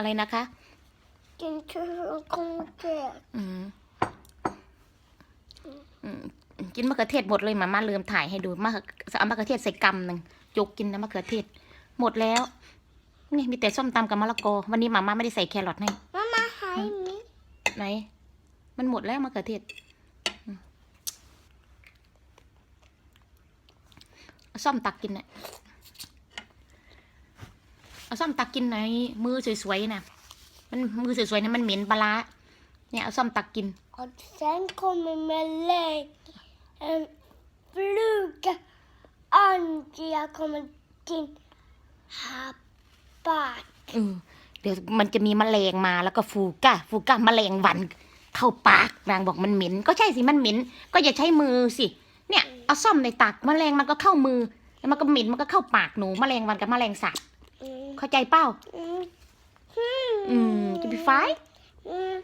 อะไรนะคะกินชื่อคงเจ็บอืมอืมกินมะเขือเทศหมดเลยมาม่าลืมถ่ายให้ดูมะเอามะเขือเทศใส่กำหนึ่งยกกินนะมะเขือเทศ หมดแล้ว นี่มีแต่ส้มตำกับมะละกอ วันนี้มาม่าไม่ได้ใส่แครอทให้มามาหายมิไหน มันหมดแล้วมะเขือเทศอืมเอาส้มตักกินน่ะ เอาส้มตักกินหน่อยมือสวยๆนะมันมือสวยๆนะมันเหม็นปลาร้าเนี่ยเอาส้มตักกิน Och sen kommer Melek, en fluga, Andrea kommer din här bak. เออเดี๋ยวมันจะมีแมลงมาแล้วก็ฟูก้าฟูก้าแมลงวันเข้าปากนางบอกมันเหม็น ก็ใช่สิมันเหม็น ก็อย่าใช้มือสิ เนี่ยเอาซ่อมในตักแมลงมันก็เข้ามือ แล้วมันก็เหม็นมันก็เข้าปากหนูแมลงวันกับแมลงสาบ Mm. เข้าใจเป้า Mm. อืมจะไปไฟ Mm.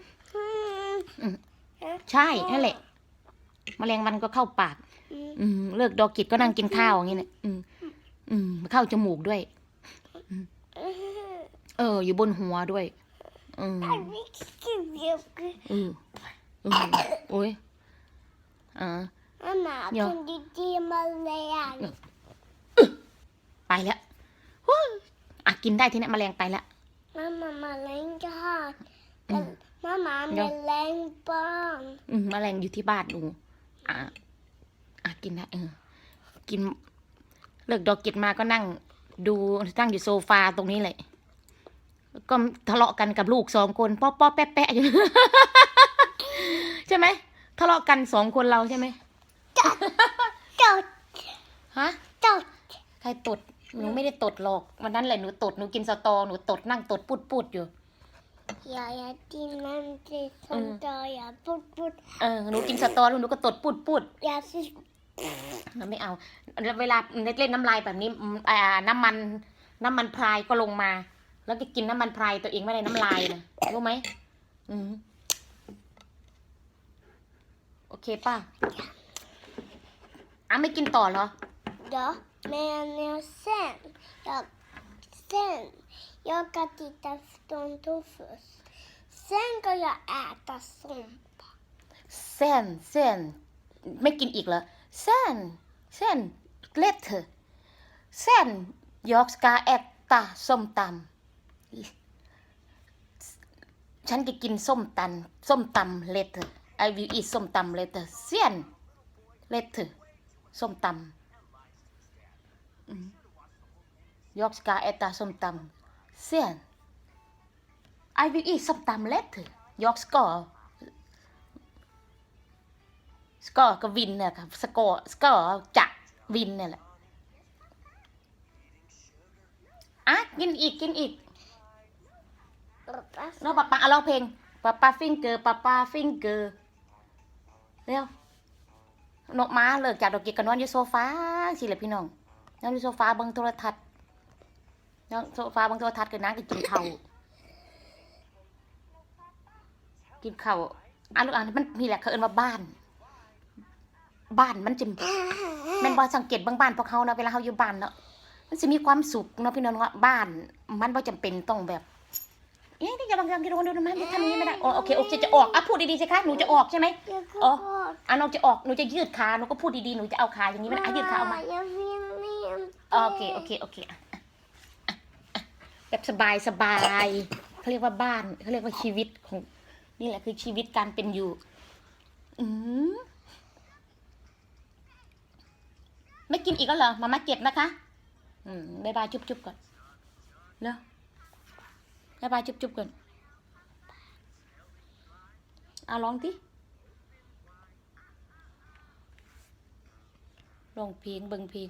Mm. ใช่นั่นแหละแมลงวันก็เข้าปาก Mm. อืมเลิกดอกกิจก็นั่งกินข้าวอย่างนี้เนี่ยอืมอืมเข้าจมูกด้วย เออ อยู่บนหัวด้วย อืม Jag vill skriva. เออเออโอ้ยอ่า Mamma, Ja. kan du ge mig län? ไปแล้วฮู้อะ กินได้ทีนี้แมลงไปแล้ว Mamma, Malin har... Mm. Mamma, Ja. Malin barn. อืมแมลงอยู่ที่บ้านหนูอะอะกินได้เออ กิน เลิกดอกกิจมาก็นั่ง ดูนั่งอยู่โซฟาตรงนี้เลยก็ทะเลาะกันกับลูกสองคนป๊อปป๊อปแป๊ะแป๊ะอยู่ใช่ไหมทะเลาะกันสองคนเราใช่ไหม Tot, ฮะ tot. ใครตด หนูไม่ได้ตดหรอกวันนั้นแหละหนูตดหนูกินสตอหนูตดนั่งตดปุดปุดอยู่ Jag är din mamma som Mm. dör. Jag bort, bort. เออหนูกินสตอแล้วหนูก็ตดปุดปุด Jag ser... เราไม่เอาเวลาเล่นน้ำลายแบบนี้อืมอ่าน้ำมัน น้ำมันพรายก็ลงมา แล้วก็กินน้ำมันพรายตัวเองไม่ได้น้ำลายนะรู้ไหมอืมโอเคป่ะอะไม่กินต่อเหรอ Ja, men jag sen... Jag, sen... Jag ska titta efter först. Sen ska jag äta soppa. เส้นเส้นไม่กินอีกเหรอเส้นเส้นเล็ดเถอะเส้นยอกสกาแอตตาส้มตำฉันจะกินส้มตันส้มตำเล็ดเถอะ I will eat ส้มตำเล็ดเถอะเส้นเล็ดเถอะส้มตำ ยอกสกาแอตาสมตำเส้น I will eat ส้มตำเล็ดเถอะยอกสกอสกอก็วินเนี่ยค่ะสกอสกอร์จะวินเนี่ยแหละอะกินอีกกินอีกน้องป๊าป๊าร้องเพลงป๊าป๊าฟิงเกอร์ป๊าป๊าฟิงเกอร์เร็วนกม้าเลิกจากดอกกิกก็นอนอยู่โซฟาสิแหละพี่น้อง นอนอยู่โซฟาเบิ่งโทรทัศน์นอนโซฟาเบิ่งโทรทัศน์กันนะกินข้าวกินข้าวอะลูกอะมันนี่แหละเขาเอิ้นว่าบ้าน บ้านมันจะแม่นบ่สังเกตเบางบ้านพวกเขาเนาะเวลาเขาอยู่บ้านเนาะมันจะมีความสุขเนาะพี่น้องว่าบ้าน มันบ่จำเป็นต้องแบบเอ๊ะนี่จะบางอย่างที่เราดูนะมันจะทำอย่างนี้ไม่ได้อ๋อโอเคโอเคจะออกอะพูดดีๆสิคะหนูจะออกใช่ไหม Jag går Ja. bort. อะน้องจะออกหนูจะยืดขาหนูก็พูดดีๆหนูจะเอาขาอย่างนี้ไม่ได้อะยืดขาออกมา โอเคโอเคโอเคแบบสบายสบายเขาเรียกว่าบ้านเขาเรียกว่าชีวิตของ นี่แหละคือชีวิตการเป็นอยู่ อืมไม่กินอีกแล้วเหรอมามาเก็บนะคะ อืมบายบายจุ๊บจุบก่อนเนาะบายบายจุ๊บจุบก่อนเอาลองทีลองเพลงเบิ่งเพลง